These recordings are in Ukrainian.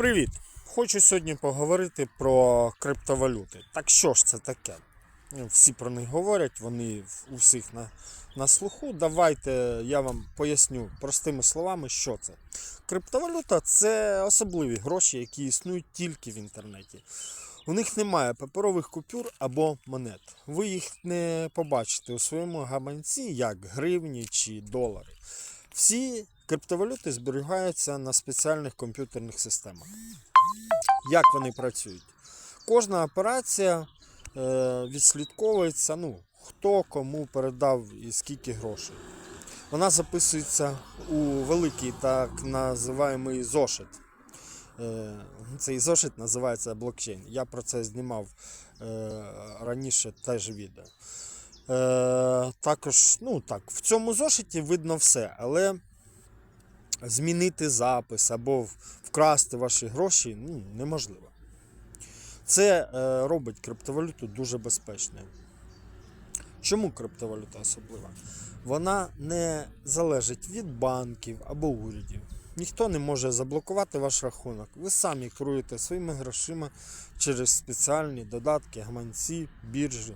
Привіт! Хочу сьогодні поговорити про криптовалюти. Так що ж це таке? Ну, Всі про них говорять, вони у всіх на, на слуху. Давайте я вам поясню простими словами, що це. Криптовалюта це особливі гроші, які існують тільки в інтернеті. У них немає паперових купюр або монет. Ви їх не побачите у своєму гаманці, як гривні чи долари. Всі криптовалюти зберігаються на спеціальних комп'ютерних системах. Як вони працюють? Кожна операція е, відслідковується, ну, хто кому передав і скільки грошей. Вона записується у великий так називаємий зошит. Е, Цей зошит називається блокчейн. Я про це знімав е, раніше теж відео. Також, ну так, в цьому зошиті видно все, але змінити запис або вкрасти ваші гроші ну, неможливо. Це е, робить криптовалюту дуже безпечною. Чому криптовалюта особлива? Вона не залежить від банків або урядів. Ніхто не може заблокувати ваш рахунок. Ви самі керуєте своїми грошима через спеціальні додатки, гаманці, біржі.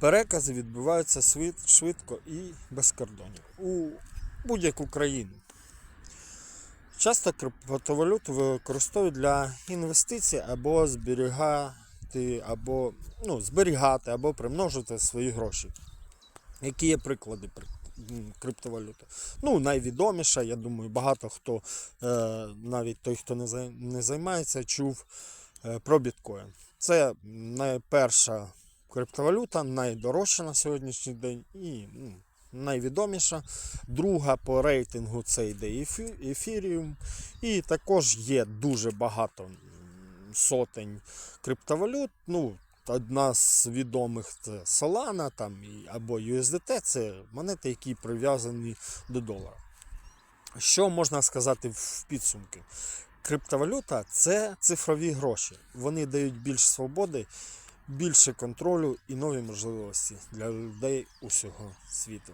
Перекази відбуваються швидко і без кордонів у будь-яку країну. Часто криптовалюту використовують для інвестицій або зберігати, або ну, зберігати, або примножити свої гроші. Які є приклади криптовалюти? Ну, найвідоміша, я думаю, багато хто, е, навіть той, хто не, займається, чув е, про біткоін. Це найперша криптовалюта, найдорожча на сьогоднішній день і ну, найвідоміша. Друга по рейтингу це йде Ефі- Ефіріум. І також є дуже багато сотень криптовалют. Ну, одна з відомих це Solana там, або USDT це монети, які прив'язані до долара. Що можна сказати в підсумки? Криптовалюта це цифрові гроші. Вони дають більш свободи, більше контролю і нові можливості для людей усього світу.